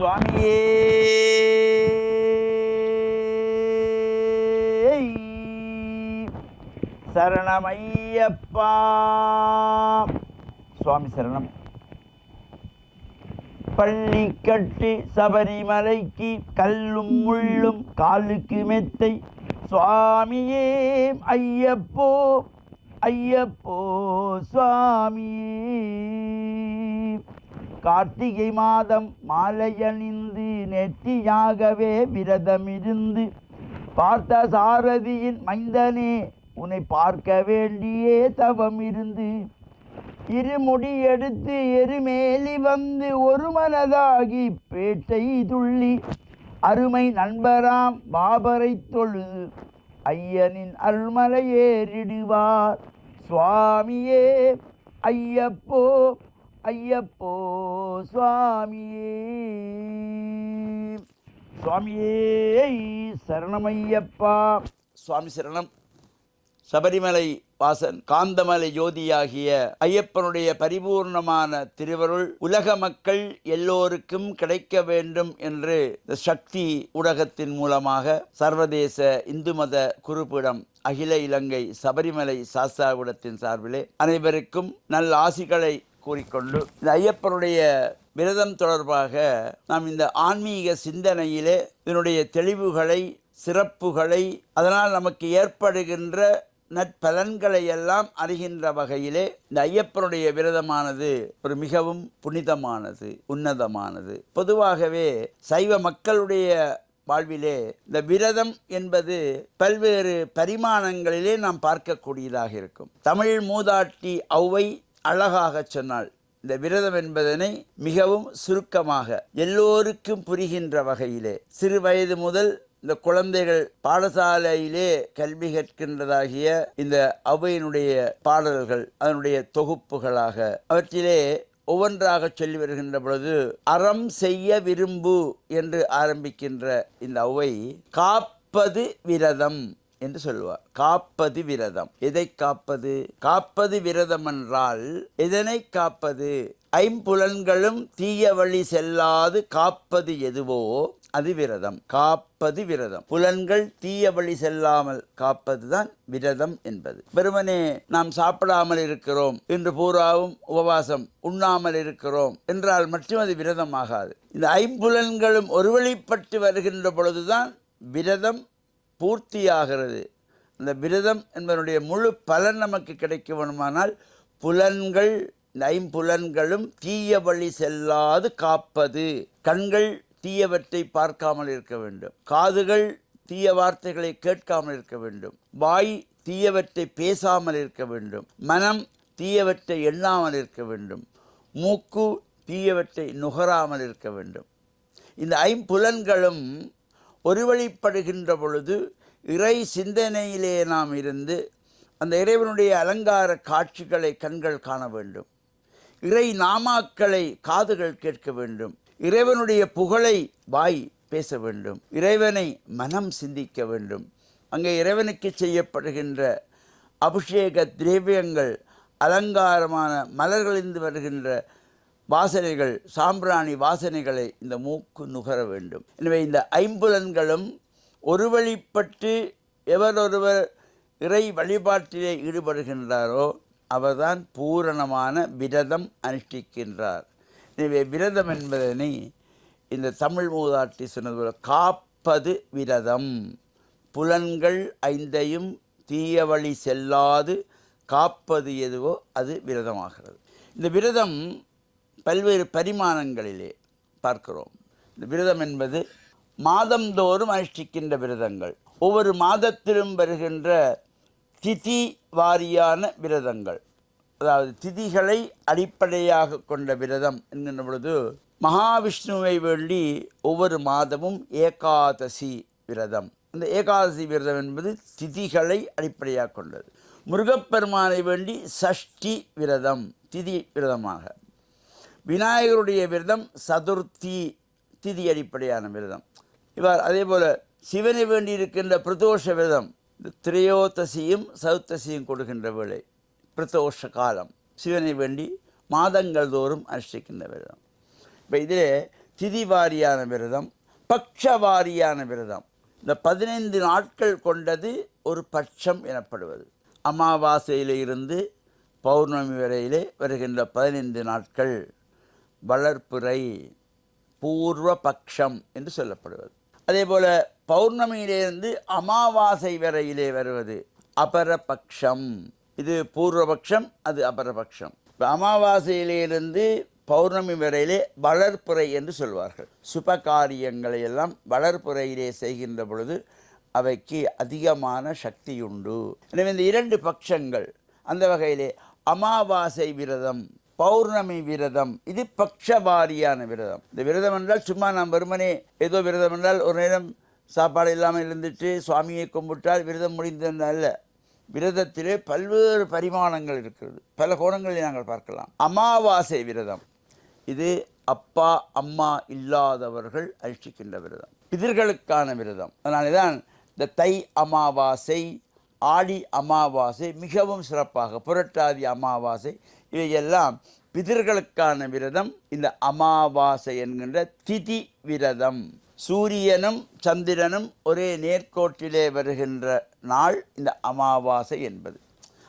சுவாமியே. சரணமையப்பா. சுவாமி சரணம். பள்ளி கட்டி சபரிமலைக்கு கல்லும் முள்ளும் காலுக்கு மெத்தை. சுவாமியே ஐயப்போ ஐயப்போ சுவாமியே. கார்த்திகை மாதம் மாலையணிந்து நெற்றியாகவே விரதமிருந்து பார்த்த சாரதியின் மைந்தனே உன்னை பார்க்க வேண்டியே தவம் இருந்து இருமுடி எடுத்து எருமேலி வந்து ஒரு மனதாகி பேட்டை துள்ளி அருமை நண்பராம் பாபரை தொழுது ஐயனின் அருள்மலை ஏறிடுவார் சுவாமியே ஐயப்போ ஐயப்போ சுவாமியே. சுவாமியே சரணமையப்பா. சுவாமி சரணம். சபரிமலை வாசன் காந்தமலை ஜோதியாகிய ஐயப்பனுடைய பரிபூர்ணமான திருவருள் உலக மக்கள் எல்லோருக்கும் கிடைக்க வேண்டும் என்று சக்தி ஊடகத்தின் மூலமாக சர்வதேச இந்து மத குருப்பிடம் அகில இலங்கை சபரிமலை சாஸ்தாவிடத்தின் சார்பிலே அனைவருக்கும் நல்ல ஆசிகளை கூறிக்கொண்டு இந்த ஐயப்பனுடைய விரதம் தொடர்பாக நாம் இந்த ஆன்மீக சிந்தனையிலே இதனுடைய தெளிவுகளை சிறப்புகளை அதனால் நமக்கு ஏற்படுகின்ற நற்பலன்களை எல்லாம் அறிகின்ற வகையிலே இந்த ஐயப்பனுடைய விரதமானது ஒரு மிகவும் புனிதமானது உன்னதமானது. பொதுவாகவே சைவ மக்களுடைய வாழ்விலே இந்த விரதம் என்பது பல்வேறு பரிமாணங்களிலே நாம் பார்க்கக்கூடியதாக இருக்கும். தமிழ் மூதாட்டி ஔவை அழகாக சொன்னாள். இந்த விரதம் என்பதனை மிகவும் சுருக்கமாக எல்லோருக்கும் புரிகின்ற வகையிலே சிறு வயது முதல் இந்த குழந்தைகள் பாடசாலையிலே கல்வி கற்கின்றதாகிய இந்த அவையினுடைய பாடல்கள் அதனுடைய தொகுப்புகளாக அவற்றிலே ஒவ்வொன்றாக சொல்லி வருகின்ற பொழுது அறம் செய்ய விரும்பு என்று ஆரம்பிக்கின்ற இந்த அவை காப்பது விரதம். என்று சொல்லுவார் காப்பது விரதம். எதை காப்பது? காப்பது விரதம் என்றால் எதனை காப்பது? ஐம்புலன்களும் தீய வழி செல்லாது காப்பது எதுவோ அது விரதம். காப்பது விரதம். புலன்கள் தீய வழி செல்லாமல் காப்பதுதான் விரதம் என்பது. வெறுமனே நாம் சாப்பிடாமல் இருக்கிறோம் இன்று பூராவும் உபவாசம் உண்ணாமல் இருக்கிறோம் என்றால் மட்டும் அது விரதம் ஆகாது. இந்த ஐம்புலன்களும் ஒருவழிப்பட்டு வருகின்ற பொழுதுதான் விரதம் பூர்த்தியாகிறது. அந்த விரதம் என்பதனுடைய முழு பலன் நமக்கு கிடைக்க வேணுமானால் புலன்கள் இந்த ஐம்புலன்களும் தீய வழி செல்லாது காப்பது. கண்கள் தீயவற்றை பார்க்காமல் இருக்க வேண்டும். காதுகள் தீய வார்த்தைகளை கேட்காமல் இருக்க வேண்டும். வாய் தீயவற்றை பேசாமல் இருக்க வேண்டும். மனம் தீயவற்றை எண்ணாமல் இருக்க வேண்டும். மூக்கு தீயவற்றை நுகராமல் இருக்க வேண்டும். இந்த ஐம்புலன்களும் ஒருவழிப்படுகின்ற பொழுது இறை சிந்தனையிலே நாம் இருந்து அந்த இறைவனுடைய அலங்கார காட்சிகளை கண்கள் காண வேண்டும். இறை நாமாக்களை காதுகள் கேட்க வேண்டும். இறைவனுடைய புகழை வாய் பேச வேண்டும். இறைவனை மனம் சிந்திக்க வேண்டும். அங்கே இறைவனுக்கு செய்யப்படுகின்ற அபிஷேக திரவியங்கள் அலங்காரமான மலர்களிந்து வருகின்ற வாசனைகள் சாம்பிராணி வாசனைகளை இந்த மூக்கு நுகர வேண்டும். எனவே இந்த ஐம்புலன்களும் ஒருவழிப்பட்டு எவரொருவர் இறை வழிபாட்டிலே ஈடுபடுகின்றாரோ அவர்தான் பூரணமான விரதம் அனுஷ்டிக்கின்றார். எனவே விரதம் என்பதனை இந்த தமிழ் மூதாட்டி சொன்னது போல காப்பது விரதம். புலன்கள் ஐந்தையும் தீய வழி செல்லாது காப்பது எதுவோ அது விரதமாகிறது. இந்த விரதம் பல்வேறு பரிமாணங்களிலே பார்க்கிறோம். இந்த விரதம் என்பது மாதந்தோறும் அனுஷ்டிக்கின்ற விரதங்கள். ஒவ்வொரு மாதத்திலும் வருகின்ற திதி வாரியான விரதங்கள். அதாவது திதிகளை அடிப்படையாக கொண்ட விரதம் என்கின்ற பொழுது மகாவிஷ்ணுவை வேண்டி ஒவ்வொரு மாதமும் ஏகாதசி விரதம். இந்த ஏகாதசி விரதம் என்பது திதிகளை அடிப்படையாக கொண்டது. முருகப்பெருமானை வேண்டி சஷ்டி விரதம் திதி விரதமாக. விநாயகருடைய விரதம் சதுர்த்தி திதி அடிப்படையான விரதம். இவர் அதே போல் சிவனை வேண்டி இருக்கின்ற பிரதோஷ விரதம் இந்த திரையோதசியும் சதுர்த்தசியும் கொடுக்கின்ற வேலை பிரதோஷ காலம் சிவனை வேண்டி மாதங்கள் தோறும் அனுஷ்டிக்கின்ற விரதம். இப்போ இதிலே திதி வாரியான விரதம் பட்ச வாரியான விரதம். இந்த பதினைந்து நாட்கள் கொண்டது ஒரு பட்சம் எனப்படுவது. அமாவாசையிலிருந்து பௌர்ணமி வரையிலே வருகின்ற பதினைந்து நாட்கள் வளர்ப்புரை பூர்வ பக்ஷம் என்று சொல்லப்படுவது. அதே போல பௌர்ணமியிலிருந்து அமாவாசை வரையிலே வருவது அபரபக்ஷம். இது பூர்வபக்ஷம் அது அபரபக்ஷம். இப்போ அமாவாசையிலிருந்து பௌர்ணமி வரையிலே வளர்ப்புரை என்று சொல்வார்கள். சுப காரியங்களை எல்லாம் வளர்ப்புறையிலே செய்கின்ற பொழுது அவைக்கு அதிகமான சக்தி உண்டு எனவே இந்த இரண்டு பட்சங்கள் அந்த வகையிலே அமாவாசை விரதம் பௌர்ணமி விரதம். இது பக்ஷவாரியான விரதம். இந்த விரதம் என்றால் சும்மா நாம் வெறுமனே ஏதோ விரதம் என்றால் ஒரு நேரம் சாப்பாடு இல்லாமல் இருந்துட்டு சுவாமியை கும்பிட்டால் விரதம் முடிந்தது அல்ல. விரதத்திலே பல்வேறு பரிமாணங்கள் இருக்கிறது. பல கோணங்களை நாங்கள் பார்க்கலாம். அமாவாசை விரதம். இது அப்பா அம்மா இல்லாதவர்கள் அழிச்சிக்கின்ற விரதம். பிதர்களுக்கான விரதம். அதனால தான் இந்த தை அமாவாசை ஆடி அமாவாசை மிகவும் சிறப்பாக புரட்டாதி அமாவாசை இவையெல்லாம் பிதர்களுக்கான விரதம் இந்த அமாவாசை என்கின்ற திதி விரதம். சூரியனும் சந்திரனும் ஒரே நேர்கோட்டிலே வருகின்ற நாள் இந்த அமாவாசை என்பது.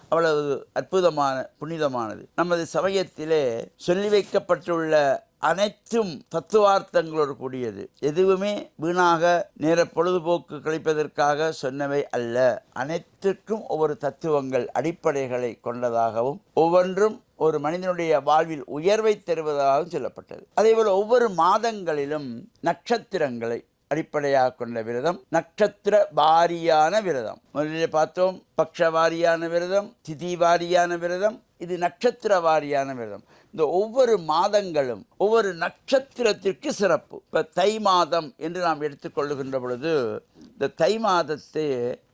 அவ்வளவு அற்புதமான புனிதமானது. நமது சமயத்திலே சொல்லி வைக்கப்பட்டுள்ள அனைத்தும் தத்துவார்த்தங்களோடு கூடியது. எதுவுமே வீணாக நேர பொழுதுபோக்கு கழிப்பதற்காக சொன்னவை அல்ல. அனைத்திற்கும் ஒவ்வொரு தத்துவங்கள் அடிப்படைகளை கொண்டதாகவும் ஒவ்வொன்றும் ஒரு மனிதனுடைய வாழ்வில் உயர்வை தருவதாகவும் சொல்லப்பட்டது. அதேபோல் ஒவ்வொரு மாதங்களிலும் நட்சத்திரங்களை அடிப்படையாக கொண்ட விரதம் நட்சத்திர வாரியான விரதம். முதலில் பார்த்தோம் பக்ஷ வாரியான விரதம் திதி வாரியான விரதம் இது நட்சத்திர வாரியான விரதம். இந்த ஒவ்வொரு மாதங்களும் ஒவ்வொரு நட்சத்திரத்திற்கு சிறப்பு. இப்போ தை மாதம் என்று நாம் எடுத்துக்கொள்ளுகின்ற பொழுது இந்த தை மாதத்தை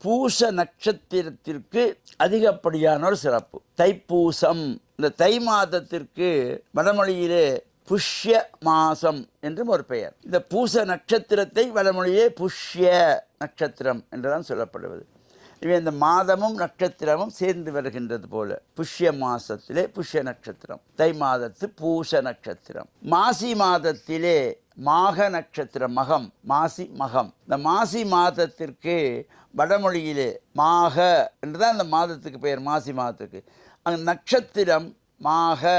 பூச நட்சத்திரத்திற்கு அதிகப்படியான ஒரு சிறப்பு. தைப்பூசம் இந்த தை மாதத்திற்கு வடமொழியிலே புஷ்ய மாசம் என்றும் ஒரு பெயர். இந்த பூச நட்சத்திரத்தை வடமொழியே புஷ்ய நட்சத்திரம் என்றுதான் சொல்லப்படுவது. இவை இந்த மாதமும் நட்சத்திரமும் சேர்ந்து வருகின்றது போல. புஷ்ய மாசத்திலே புஷ்ய நட்சத்திரம் தை மாதத்து பூச நட்சத்திரம் மாசி மாதத்திலே மாக நட்சத்திரம் மகம் மாசி மகம். இந்த மாசி மாதத்திற்கு வடமொழியிலே மாக என்றுதான் அந்த மாதத்துக்கு பெயர் மாசி மாதத்துக்கு. அந்த நட்சத்திரம் மாக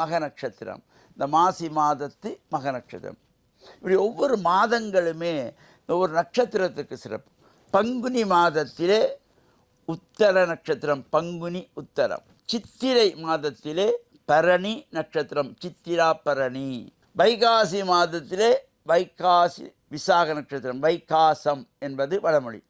மக நட்சத்திரம். இந்த மாசி மாதத்து மக நட்சத்திரம் இப்படி ஒவ்வொரு மாதங்களுமே ஒவ்வொரு நட்சத்திரத்துக்கு சிறப்பு. பங்குனி மாதத்திலே உத்தர நட்சத்திரம் பங்குனி உத்தரம். சித்திரை மாதத்திலே பரணி நட்சத்திரம் சித்திரா பரணி. வைகாசி மாதத்திலே வைகாசி விசாக நட்சத்திரம் வைகாசம் என்பது வடமொழி.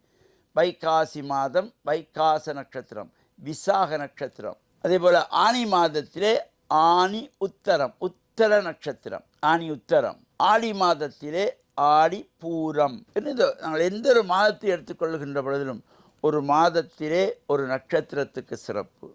வைகாசி மாதம் வைகாச நட்சத்திரம் விசாக நட்சத்திரம். அதே போல் ஆனி மாதத்திலே ஆனி உத்தரம் உத் உத்தர நட்சத்திரம் ஆனி உத்தரம். ஆடி மாதத்திலே ஆடி பூரம். என்று நாங்கள் எந்த ஒரு மாதத்தை எடுத்துக்கொள்கின்ற பொழுதிலும் ஒரு மாதத்திலே ஒரு நட்சத்திரத்துக்கு சிறப்பு.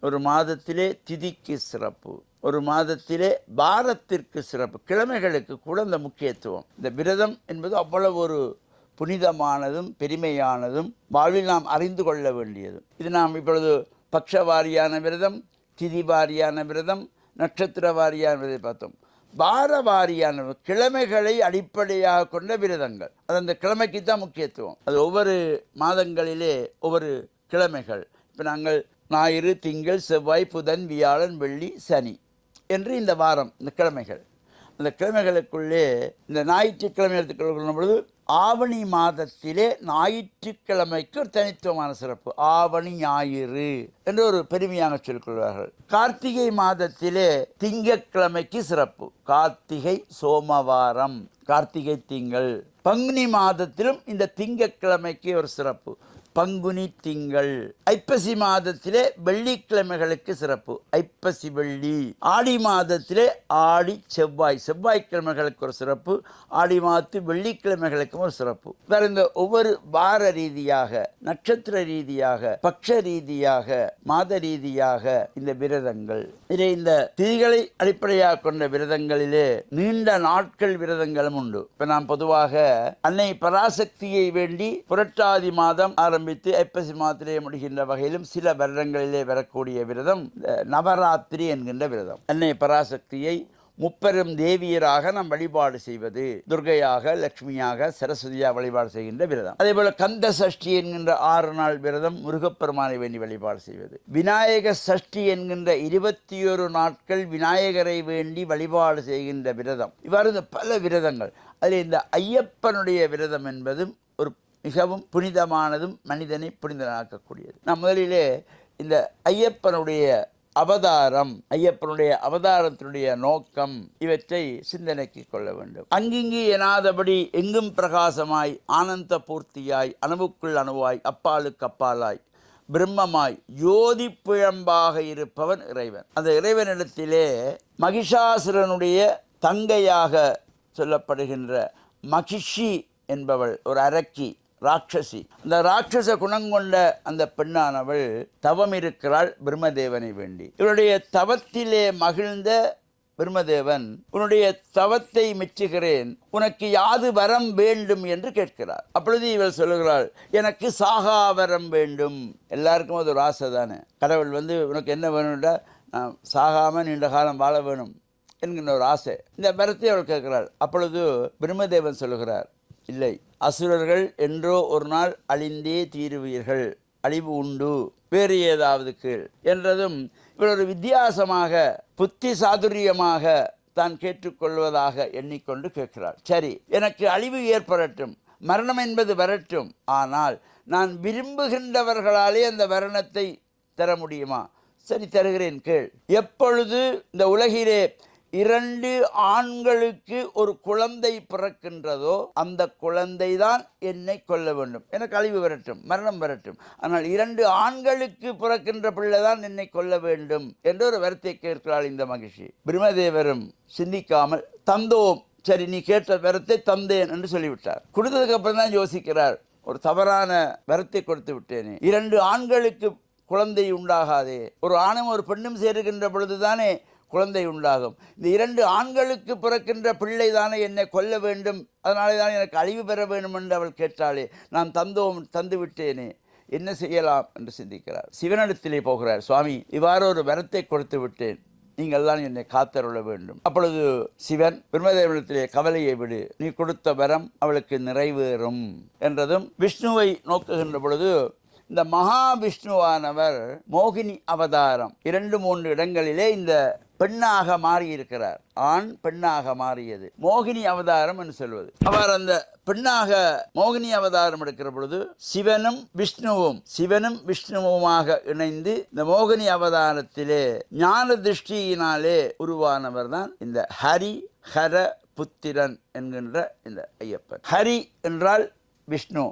ஒரு மாதத்திலே திதிக்கு சிறப்பு. ஒரு மாதத்திலே பாரத்திற்கு சிறப்பு. கிழமைகளுக்கு கூட இந்த முக்கியத்துவம். இந்த விரதம் என்பது அவ்வளவு ஒரு புனிதமானதும் பெருமையானதும் வாழ்வில் நாம் அறிந்து கொள்ள வேண்டியது. இது நாம் இப்பொழுது பக்ஷவாரியான விரதம் திதி வாரியான விரதம் நட்சத்திர வாரியானதை பார்த்தோம். வார வாரியான கிழமைகளை அடிப்படையாக கொண்ட விரதங்கள். அது அந்த கிழமைக்கு தான் முக்கியத்துவம். அது ஒவ்வொரு மாதங்களிலே ஒவ்வொரு கிழமைகள். இப்போ நாங்கள் ஞாயிறு திங்கள் செவ்வாய் புதன் வியாழன் வெள்ளி சனி என்று இந்த வாரம் இந்த கிழமைகள். அந்த கிழமைகளுக்குள்ளே இந்த ஞாயிற்றுக்கிழமை எடுத்துக்கொள்ளும் பொழுது ஆவணி மாதத்திலே ஞாயிற்றுக்கிழமைக்கு ஒரு தனித்துவமான சிறப்பு. ஆவணி ஞாயிறு என்று ஒரு பெருமையாக சொல்லிக்கொள்வார்கள் கார்த்திகை மாதத்திலே திங்கக்கிழமைக்கு சிறப்பு. கார்த்திகை சோமவாரம் கார்த்திகை திங்கள். பங்குனி மாதத்திலும் இந்த திங்கக்கிழமைக்கு ஒரு சிறப்பு. பங்குனி திங்கள். ஐப்பசி மாதத்திலே வெள்ளிக்கிழமைகளுக்கு சிறப்பு. ஐப்பசி வெள்ளி. ஆடி மாதத்திலே ஆடி செவ்வாய். செவ்வாய்க்கிழமைகளுக்கு ஒரு சிறப்பு. ஆடி மாதத்து வெள்ளிக்கிழமைகளுக்கும் ஒரு சிறப்பு. வேற இந்த ஒவ்வொரு வார ரீதியாக நட்சத்திர ரீதியாக பக்ஷ ரீதியாக மாத ரீதியாக இந்த விரதங்கள். இதை இந்த திதிகளை அடிப்படையாக கொண்ட விரதங்களிலே நீண்ட நாட்கள் விரதங்களும் உண்டு. இப்ப நாம் பொதுவாக அன்னை பராசக்தியை வேண்டி புரட்டாதி மாதம் ஆரம்பித்து ஐப்பசி மாதத்திலே முடிகின்ற வகையிலும் சில வருடங்களிலே வரக்கூடிய விரதம் நவராத்திரி என்கின்ற விரதம். அன்னை பராசக்தியை முப்பெரும் தேவியராக நாம் வழிபாடு செய்வது துர்கையாக லக்ஷ்மியாக சரஸ்வதியாக வழிபாடு செய்கின்ற விரதம். அதே போல கந்த சஷ்டி என்கின்ற ஆறு நாள் விரதம் முருகப்பெருமானை வேண்டி வழிபாடு செய்வது. விநாயக சஷ்டி என்கின்ற இருபத்தி ஒரு நாட்கள் விநாயகரை வேண்டி வழிபாடு செய்கின்ற விரதம். இவ்வாறு இந்த பல விரதங்கள் அதில் இந்த ஐயப்பனுடைய விரதம் என்பதும் மிகவும் புனிதமானதும் மனிதனை புனிதனாக்கக்கூடியது. நான் முதலிலே இந்த ஐயப்பனுடைய அவதாரம் ஐயப்பனுடைய அவதாரத்தினுடைய நோக்கம் இவற்றை சிந்தனைக்கு கொள்ள வேண்டும். அங்கிங்கு எனாதபடி எங்கும் பிரகாசமாய் ஆனந்த பூர்த்தியாய் அணுவுக்குள் அணுவாய் அப்பாலுக்கு அப்பாலாய் பிரம்மமாய் யோதி பிழம்பாக இருப்பவன் இறைவன். அந்த இறைவனிடத்திலே மகிஷாசுரனுடைய தங்கையாக சொல்லப்படுகின்ற மகிஷி என்பவள் ஒரு அரக்கி. ராட்சசி. அந்த ராட்சச குணங்கொண்ட அந்த பெண்ணானவள் தவம் இருக்கிறாள் பிரம்மதேவனை வேண்டி. இவருடைய தவத்திலே மகிழ்ந்த பிரம்மதேவன் உன்னுடைய தவத்தை மெச்சுகிறேன் உனக்கு யாது வரம் வேண்டும் என்று கேட்கிறார். அப்பொழுது இவள் சொல்லுகிறாள் எனக்கு சாகா வரம் வேண்டும். எல்லாருக்கும் அது ஒரு ஆசை தானே. கடவுள் வந்து உனக்கு என்ன வேணும்டா நான் சாகாமல் நீண்ட காலம் வாழ வேணும் என்கின்ற ஒரு ஆசை. இந்த வரத்தை அவள் கேட்கிறாள். அப்பொழுது பிரம்மதேவன் சொல்லுகிறார் இல்லை. அசுரர்கள் என்றோ ஒரு நாள் அழிந்தே தீருவீர்கள். அழிவு உண்டு. வேறு ஏதாவது கீழ். என்றதும் இவர் ஒரு வித்தியாசமாக புத்தி சாதுரியமாக தான் கேட்டுக்கொள்வதாக எண்ணிக்கொண்டு கேட்கிறார் சரி எனக்கு அழிவு ஏற்படட்டும். மரணம் என்பது வரட்டும். ஆனால் நான் விரும்புகின்றவர்களாலே அந்த மரணத்தை தர முடியுமா? சரி தருகிறேன். கேள். எப்பொழுது இந்த உலகிலே இரண்டு ஆண்களுக்கு ஒரு குழந்தை பிறக்கின்றதோ அந்த குழந்தை தான் என்னை கொல்ல வேண்டும். எனக்கு அழிவு வரட்டும் மரணம் வரட்டும். ஆனால் இரண்டு ஆண்களுக்கு பிறக்கின்ற பிள்ளை தான் என்னை கொல்ல வேண்டும் என்ற ஒரு வரத்தை கேட்கிறாள் இந்த மகிழ்ச்சி. பிரம்மதேவரும் சிந்திக்காமல் தந்தோம் சரி நீ கேட்ட வரத்தை தந்தேன் என்று சொல்லிவிட்டார். கொடுத்ததுக்கு அப்புறம் தான் யோசிக்கிறார். ஒரு தவறான வரத்தை கொடுத்து விட்டேனே. இரண்டு ஆண்களுக்கு குழந்தை உண்டாகாதே. ஒரு ஆணும் ஒரு பெண்ணும் சேருகின்ற பொழுதுதானே குழந்தை உண்டாகும். இந்த இரண்டு ஆண்களுக்கு பிறக்கின்ற பிள்ளை தானே என்னை கொல்ல வேண்டும்? அதனாலே தான் எனக்கு அழிவு பெற வேண்டும் என்று அவள் கேட்டாளே. நான் தந்தோம் தந்து விட்டேனே. என்ன செய்யலாம்? என்று சிந்திக்கிறார். சிவனிடத்திலே போகிறார். சுவாமி இவ்வாறு ஒரு வரத்தை கொடுத்து விட்டேன். நீங்கள் தான் என்னை காத்தருள வேண்டும். அப்பொழுது சிவன் பிரம்மதேவனத்திலே கவலையை விடு. நீ கொடுத்த வரம் அவளுக்கு நிறைவேறும். என்றதும் விஷ்ணுவை நோக்குகின்ற பொழுது இந்த மகாவிஷ்ணுவானவர் மோகினி அவதாரம். இரண்டு மூன்று இடங்களிலே இந்த பெண்ணாக மாறியிருக்கிறார். ஆண் பெண்ணாக மாறியது. மோகினி அவதாரம் என்று சொல்வது. அவர் அந்த பெண்ணாக மோகினி அவதாரம் எடுக்கிற பொழுது சிவனும் விஷ்ணுவும் சிவனும் விஷ்ணுவுமாக இணைந்து இந்த மோகினி அவதாரத்திலே ஞான திருஷ்டியினாலே உருவானவர் தான் இந்த ஹரி ஹர புத்திரன் என்கின்ற இந்த ஐயப்பன். ஹரி என்றால் விஷ்ணு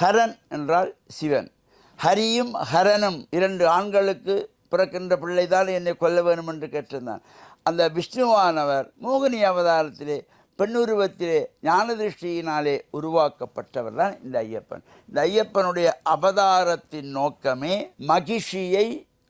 ஹரன் என்றால் சிவன். ஹரியும் ஹரனும் இரண்டு ஆண்களுக்கு பிறக்கின்ற பிள்ளைதான் என்னை கொல்ல வேணும் என்று கேட்டிருந்தான். அந்த விஷ்ணுவானவர் மோகினி அவதாரத்திலே பெண்ணுருவத்திலே ஞான திருஷ்டியினாலே உருவாக்கப்பட்டவர் தான் இந்த ஐயப்பன். இந்த ஐயப்பனுடைய அவதாரத்தின் நோக்கமே மகிழ்ச்சியை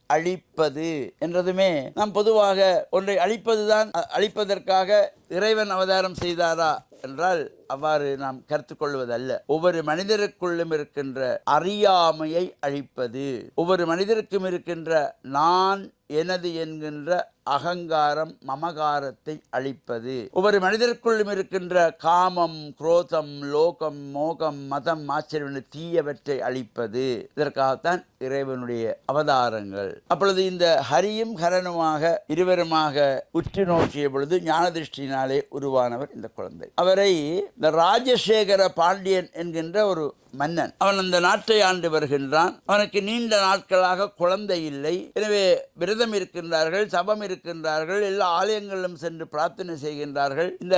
அழிப்பது என்றதுமே நாம் பொதுவாக ஒன்றை அழிப்பதுதான் அழிப்பதற்காக இறைவன் அவதாரம் செய்தாரா என்றால் அவ்வாறு நாம் கருத்து கொள்வதல்ல ஒவ்வொரு மனிதருக்குள்ளும் இருக்கின்ற அறியாமையை அழிப்பது ஒவ்வொரு மனிதருக்கும் இருக்கின்ற நான் எனது என்கின்ற அகங்காரம் மமகாரத்தை அழிப்பது ஒவ்வொரு மனிதருக்குள்ளும் இருக்கின்ற காமம் குரோதம் லோகம் மோகம் மதம் ஆச்சரியம் தீயவற்றை அழிப்பது இதற்காகத்தான் இறைவனுடைய அவதாரங்கள். அப்பொழுது இந்த ஹரியும் ஹரனுமாக இருவருமாக உற்று நோக்கிய பொழுது ஞான திருஷ்டினாலே உருவானவர் இந்த குழந்தை. அவரை இந்த ராஜசேகர பாண்டியன் என்கின்ற ஒரு மன்னன். அவன் அந்த நாட்டை ஆண்டு வருகின்றான். அவனுக்கு நீண்ட நாட்களாக குழந்தை இல்லை. எனவே விரதம் இருக்கின்றார்கள் சபம் இருக்கின்றார்கள் எல்லா ஆலயங்களிலும் சென்று பிரார்த்தனை செய்கின்றார்கள். இந்த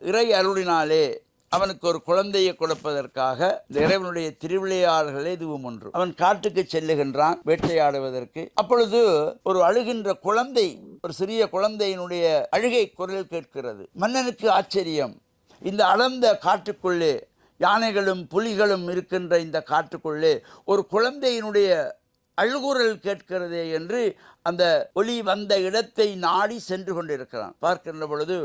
இறை அருளினாலே அவனுக்கு ஒரு குழந்தையை கொடுப்பதற்காக இந்த இறைவனுடைய திருவிளையாடல்களே இதுவும் ஒன்று. அவன் காட்டுக்கு செல்லுகின்றான் வேட்டையாடுவதற்கு. அப்பொழுது ஒரு அழுகின்ற குழந்தை ஒரு சிறிய குழந்தையினுடைய அழுகை குரல் கேட்கிறது. மன்னனுக்கு ஆச்சரியம். இந்த அளந்த காட்டுக்குள்ளே யானைகளும் புலிகளும் இருக்கின்ற இந்த காட்டுக்குள்ளே ஒரு குழந்தையினுடைய அழுகுரல் கேட்கிறதே என்று அந்த ஒளி வந்த இடத்தை நாடி சென்று கொண்டிருக்கிறான். பார்க்கின்ற பொழுது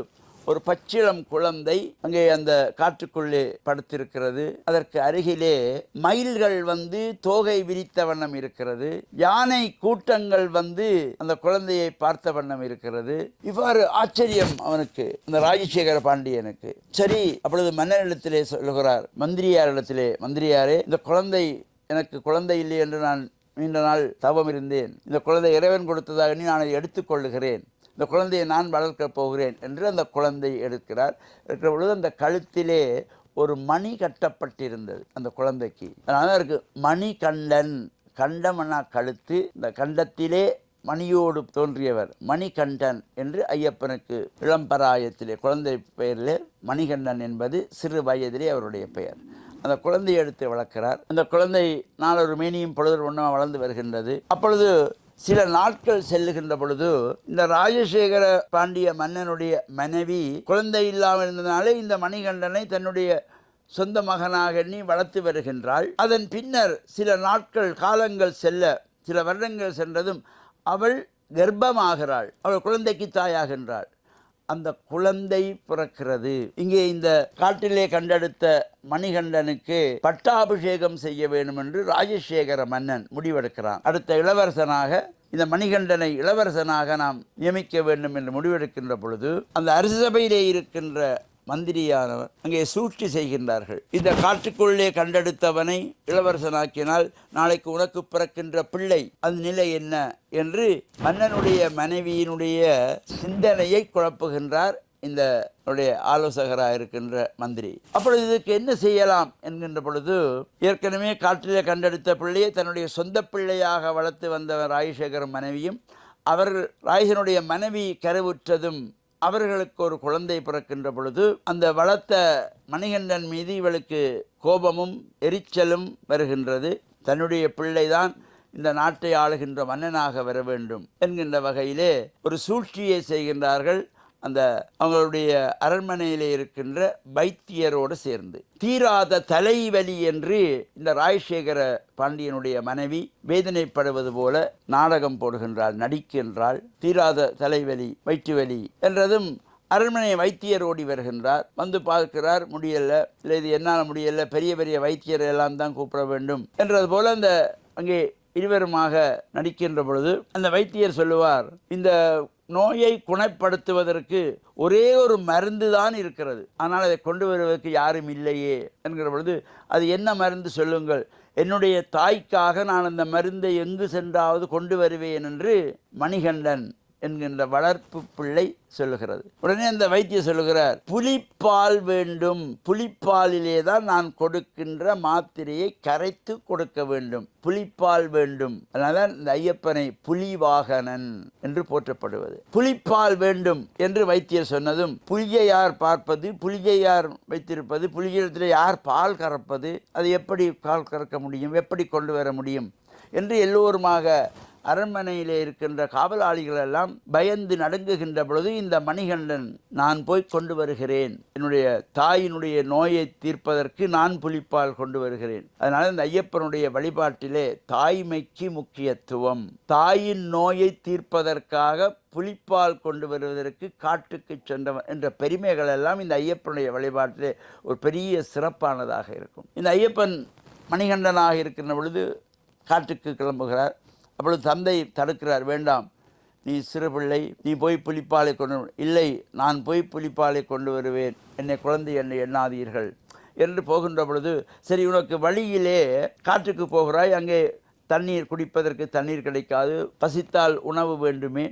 ஒரு பச்சிளம் குழந்தை அங்கே அந்த காட்டுக்குள்ளே படுத்திருக்கிறது. அதற்கு அருகிலே மயில்கள் வந்து தோகை விரித்த வண்ணம் இருக்கிறது. யானை கூட்டங்கள் வந்து அந்த குழந்தையை பார்த்த வண்ணம் இருக்கிறது. இவ்வாறு ஆச்சரியம் அவனுக்கு அந்த ராஜசேகர பாண்டியனுக்கு. சரி அப்பொழுது மன்னரிடத்திலே சொல்லுகிறார் மந்திரியாரிடத்திலே மந்திரியாரே இந்த குழந்தை எனக்கு குழந்தை இல்லை என்று நான் நீண்ட நாள் தவம் இருந்தேன். இந்த குழந்தை இறைவன் கொடுத்ததாக நீ நான் அதை எடுத்துக்கொள்ளுகிறேன் இந்த குழந்தையை நான் வளர்க்கப் போகிறேன் என்று அந்த குழந்தை எடுக்கிறார். இருக்கிற பொழுது அந்த கழுத்திலே ஒரு மணி கட்டப்பட்டிருந்தது அந்த குழந்தைக்கு. அதனால தான் இருக்கு மணிகண்டன் கண்டமனா கழுத்து. இந்த கண்டத்திலே மணியோடு தோன்றியவர். மணிகண்டன் என்று ஐயப்பனுக்கு இளம்பராயத்திலே குழந்தை பெயரிலே மணிகண்டன் என்பது சிறு வயதிலே அவருடைய பெயர். அந்த குழந்தையை எடுத்து வளர்க்கிறார். அந்த குழந்தை நாலொரு மேனியும் பொழுது ஒன்றும் வளர்ந்து வருகின்றது. அப்பொழுது சில நாட்கள் செல்லுகின்ற பொழுது இந்த ராஜசேகர பாண்டிய மன்னனுடைய மனைவி குழந்தை இல்லாமல் இருந்தனாலே இந்த மணிகண்டனை தன்னுடைய சொந்த மகனாக எண்ணி வளர்த்து வருகின்றாள். அதன் பின்னர் சில நாட்கள் காலங்கள் செல்ல சில வருடங்கள் சென்றதும் அவள் கர்ப்பமாகிறாள். அவள் குழந்தைக்கு தாயாகின்றாள். அந்த குழந்தை பிறக்கிறது. இங்கே இந்த காட்டிலே கண்டெடுத்த மணிகண்டனுக்கு பட்டாபிஷேகம் செய்ய வேண்டும் என்று ராஜசேகர மன்னன் முடிவெடுக்கிறான். அடுத்த இளவரசனாக இந்த மணிகண்டனை இளவரசனாக நாம் நியமிக்க வேண்டும் என்று முடிவெடுக்கின்ற பொழுது அந்த அரசு சபையிலே இருக்கின்ற மந்திரியானவர். அங்கே சூழ்ச்சி செய்கின்றார்கள். இந்த காட்டுக்குள்ளே கண்டெடுத்தவனை இளவரசனாக்கினால் நாளைக்கு உனக்கு பிறக்கின்ற பிள்ளை அந்த நிலை என்ன? என்று மன்னனுடைய மனைவியினுடைய சிந்தனையை குழப்புகின்றார் இந்த ஆலோசகராக இருக்கின்ற மந்திரி. அப்பொழுது இதுக்கு என்ன செய்யலாம் என்கின்ற பொழுது ஏற்கனவே காட்டிலே கண்டெடுத்த பிள்ளையை தன்னுடைய சொந்த பிள்ளையாக வளர்த்து வந்தவர் ராஜசேகரன் மனைவியும் அவர்கள் ராயசனுடைய மனைவி கருவுற்றதும் அவர்களுக்கு ஒரு குழந்தை பிறக்கின்ற பொழுது அந்த வளர்த்த மணிகண்டன் மீது இவளுக்கு கோபமும் எரிச்சலும் வருகின்றது. தன்னுடைய பிள்ளைதான் இந்த நாட்டை ஆளுகின்ற மன்னனாக வர வேண்டும் என்கின்ற வகையிலே ஒரு சூழ்ச்சியை செய்கின்றார்கள். அந்த அவங்களுடைய அரண்மனையில் இருக்கின்ற வைத்தியரோடு சேர்ந்து தீராத தலைவலி என்று இந்த ராஜசேகர பாண்டியனுடைய மனைவி வேதனைப்படுவது போல நாடகம் போடுகின்றாள் நடிக்கின்றாள் தீராத தலைவலி வயிற்று வலி என்றதும் அரண்மனை வைத்தியர் ஓடி வருகின்றார். வந்து பார்க்கிறார் முடியல இல்லை இது என்னால் முடியல பெரிய பெரிய வைத்தியர் எல்லாம் தான் கூப்பிட வேண்டும் என்றது போல அந்த அங்கே இருவருமாக நடிக்கின்ற பொழுது அந்த வைத்தியர் சொல்லுவார் இந்த நோயை குணப்படுத்துவதற்கு ஒரே ஒரு மருந்து தான் இருக்கிறது. ஆனால் அதை கொண்டு வருவதற்கு யாரும் இல்லையே என்கிற பொழுது அது என்ன மருந்து சொல்லுங்கள்? என்னுடைய தாய்க்காக நான் அந்த மருந்தை எங்கு சென்றாவது கொண்டு வருவேன் என்று மணிகண்டன் என்கின்ற வளர்ப்பு பிள்ளை சொல்லுகிறது. உடனே அந்த வைத்தியர் சொல்லுகிறார் புலிப்பால் வேண்டும். புலிப்பாலிலே தான் நான் கொடுக்கின்ற மாத்திரையை கரைத்து கொடுக்க வேண்டும். புலிப்பால் வேண்டும். அதனால இந்த ஐயப்பனை புலிவாகனன் என்று போற்றப்படுவது. புலிப்பால் வேண்டும் என்று வைத்தியர் சொன்னதும் புலியை யார் பார்ப்பது? புலியை யார் வைத்திருப்பது? புலிகளிடத்தில் யார் பால் கறப்பது? அது எப்படி பால் கறக்க முடியும்? எப்படி கொண்டு வர முடியும்? என்று எல்லோருமாக அரண்மனையில் இருக்கின்ற காவலாளிகள் எல்லாம் பயந்து நடுங்குகின்ற பொழுது இந்த மணிகண்டன் நான் போய் கொண்டு வருகிறேன். என்னுடைய தாயினுடைய நோயை தீர்ப்பதற்கு நான் புலிப்பால் கொண்டு வருகிறேன். அதனால் இந்த ஐயப்பனுடைய வழிபாட்டிலே தாய்மைக்கு முக்கியத்துவம். தாயின் நோயை தீர்ப்பதற்காக புலிப்பால் கொண்டு வருவதற்கு காட்டுக்கு சென்றவன் என்ற பெருமைகள் எல்லாம் இந்த ஐயப்பனுடைய வழிபாட்டிலே ஒரு பெரிய சிறப்பானதாக இருக்கும். இந்த ஐயப்பன் மணிகண்டனாக இருக்கின்ற பொழுது காட்டுக்கு கிளம்புகிறார். அப்பொழுது தந்தை தடுக்கிறார் வேண்டாம் நீ சிறு பிள்ளை நீ போய் புளிப்பாலை கொண்டு இல்லை நான் போய் புளிப்பாலை கொண்டு வருவேன் என்னை குழந்தை என்னை எண்ணாதீர்கள் என்று போகின்ற பொழுது சரி உனக்கு வழியிலே காற்றுக்கு போகிறாய் அங்கே தண்ணீர் குடிப்பதற்கு தண்ணீர் கிடைக்காது பசித்தால் உணவு வேண்டுமே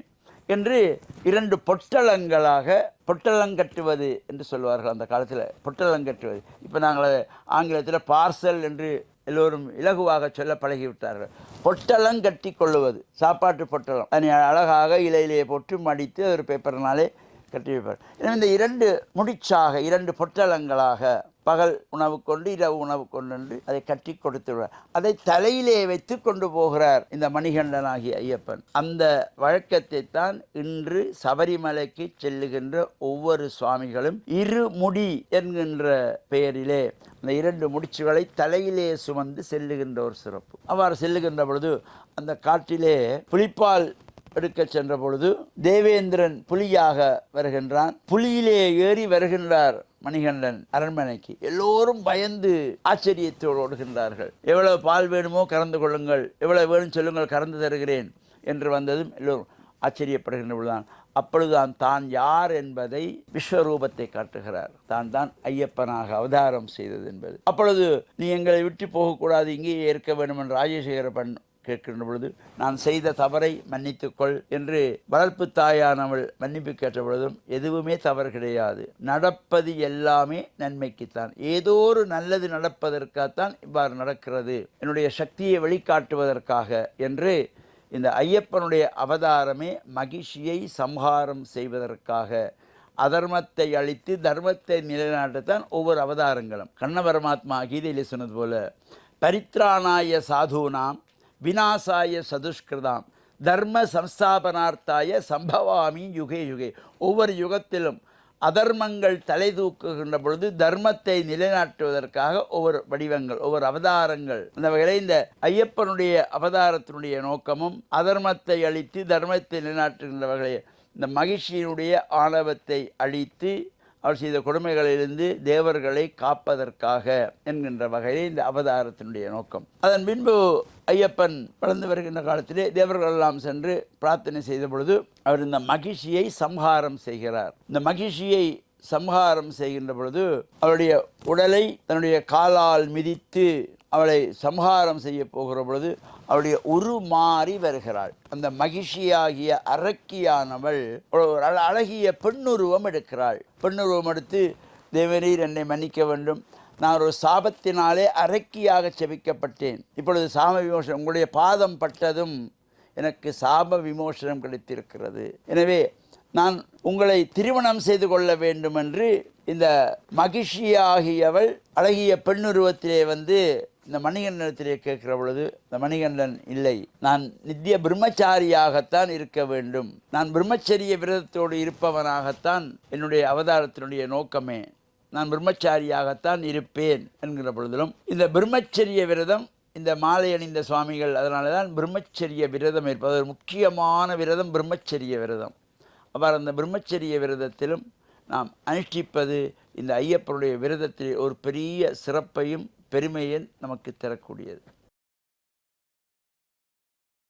என்று இரண்டு பொட்டலங்களாக பொட்டலங்கட்டுவது என்று சொல்வார்கள் அந்த காலத்தில் பொட்டலங்கட்டுவது இப்போ நாங்கள் ஆங்கிலத்தில் பார்சல் என்று எல்லோரும் இலகுவாக சொல்ல பழகிவிட்டார்கள். பொட்டலம் கட்டி கொள்ளுவது சாப்பாட்டு பொட்டலம். அதனை அழகாக இலையிலேயே போட்டு மடித்து ஒரு பேப்பர்னாலே கட்டி வைப்பார் எனவே இந்த இரண்டு முடிச்சாக இரண்டு பொட்டலங்களாக பகல் உணவு கொண்டு இரவு உணவு கொண்டு அதை கட்டி கொடுத்துள்ளார் அதை தலையிலே வைத்து கொண்டு போகிறார் இந்த மணிகண்டனாகிய ஐயப்பன். அந்த வழக்கத்தை தான் இன்று சபரிமலைக்கு செல்லுகின்ற ஒவ்வொரு சுவாமிகளும் இருமுடி என்கின்ற பெயரிலே அந்த இரண்டு முடிச்சுகளை தலையிலே சுமந்து செல்லுகின்ற ஒரு சிறப்பு. அவ்வாறு செல்லுகின்ற பொழுது அந்த காட்டிலே புலிப்பால் எடுக்க சென்ற பொழுது தேவேந்திரன் புலியாக வருகின்றான். புலியிலே ஏறி வருகின்றார். மணிகண்டன் அரண்மனைக்கு எல்லோரும் பயந்து ஆச்சரியத்தோடு ஓடுகின்றார்கள். எவ்வளவு பால் வேணுமோ கறந்து கொள்ளுங்கள். எவ்வளவு வேணும் சொல்லுங்கள் கறந்து தருகிறேன். என்று வந்ததும் எல்லோரும் ஆச்சரியப்படுகின்ற பொழுதுதான் அப்பொழுதுதான் தான் யார் என்பதை விஸ்வரூபத்தை காட்டுகிறார். தான் தான் ஐயப்பனாக அவதாரம் செய்தது என்பது. அப்பொழுது நீ எங்களை விட்டு போகக்கூடாது இங்கேயே இருக்க வேண்டும் என்று ராஜசேகர பண் கேட்கின்ற பொழுது நான் செய்த தவறை மன்னித்துக்கொள் என்று வளர்ப்பு தாயானவள் மன்னிப்பு கேட்ட பொழுதும் எதுவுமே தவறு கிடையாது. நடப்பது எல்லாமே நன்மைக்குத்தான். ஏதோ ஒரு நல்லது நடப்பதற்காகத்தான் இவ்வாறு நடக்கிறது. என்னுடைய சக்தியை வெளிக்காட்டுவதற்காக என்று இந்த ஐயப்பனுடைய அவதாரமே மகிழ்ச்சியை சம்ஹாரம் செய்வதற்காக அதர்மத்தை அழித்து தர்மத்தை நிலைநாட்டத்தான் ஒவ்வொரு அவதாரங்களும். கண்ண பரமாத்மா கீதையிலே சொன்னது போல பரித்ராணாய சாதுனாம் வினாசாய சதுஷ்கிருதாம். தர்ம சம்ஸ்தாபனார்த்தாய சம்பவாமி யுகே யுகே. ஒவ்வொரு யுகத்திலும் அதர்மங்கள் தலை தூக்குகின்ற பொழுது தர்மத்தை நிலைநாட்டுவதற்காக ஒவ்வொரு வடிவங்கள் ஒவ்வொரு அவதாரங்கள். அந்த வகையில் இந்த ஐயப்பனுடைய அவதாரத்தினுடைய நோக்கமும் அதர்மத்தை அழித்து தர்மத்தை நிலைநாட்டுகின்ற வகையில் இந்த மகிழ்ச்சியினுடைய ஆணவத்தை அழித்து அவர் செய்த கொடுமைகளிலிருந்து தேவர்களை காப்பதற்காக என்கின்ற வகையில் இந்த அவதாரத்தினுடைய நோக்கம். அதன் பின்பு ஐயப்பன் வளர்ந்து வருகின்ற காலத்திலே தேவர்கள் எல்லாம் சென்று பிரார்த்தனை செய்த பொழுது அவர் இந்த மகிழ்ச்சியை சம்ஹாரம் செய்கிறார். இந்த மகிழ்ச்சியை சம்ஹாரம் செய்கின்ற பொழுது அவருடைய உடலை தன்னுடைய காலால் மிதித்து அவளை சம்ஹாரம் செய்ய போகிற பொழுது அவளுடைய உருமாறி வருகிறாள். அந்த மகிழ்ச்சியாகிய அரக்கியானவள் ஒரு அழகிய பெண்ணுருவம் எடுக்கிறாள். பெண்ணுருவம் எடுத்து தேவரீர் என்னை மன்னிக்க வேண்டும். நான் ஒரு சாபத்தினாலே அரக்கியாக செபிக்கப்பட்டேன். இப்பொழுது சாம விமோசனம் உங்களுடைய பாதம் பட்டதும் எனக்கு சாப விமோசனம் கிடைத்திருக்கிறது. எனவே நான் உங்களை திருமணம் செய்து கொள்ள வேண்டும் என்று இந்த மகிழ்ச்சியாகியவள் அழகிய பெண்ணுருவத்திலே வந்து இந்த மணிகண்டனத்திலே கேட்கிற பொழுது இந்த மணிகண்டன் இல்லை நான் நித்திய பிரம்மச்சாரியாகத்தான் இருக்க வேண்டும். நான் பிரம்மச்சரிய விரதத்தோடு இருப்பவனாகத்தான் என்னுடைய அவதாரத்தினுடைய நோக்கமே. நான் பிரம்மச்சாரியாகத்தான் இருப்பேன் என்கிற பொழுதிலும் இந்த பிரம்மச்சரிய விரதம் இந்த மாலை அணிந்த சுவாமிகள் அதனால தான் பிரம்மச்சரிய விரதம் இருப்பது. ஒரு முக்கியமான விரதம் பிரம்மச்சரிய விரதம். அவர் அந்த பிரம்மச்சரிய விரதத்திலும் நாம் அனுஷ்டிப்பது இந்த ஐயப்பனுடைய விரதத்தில் ஒரு பெரிய சிறப்பையும் பெருமையும் நமக்கு தரக்கூடியது.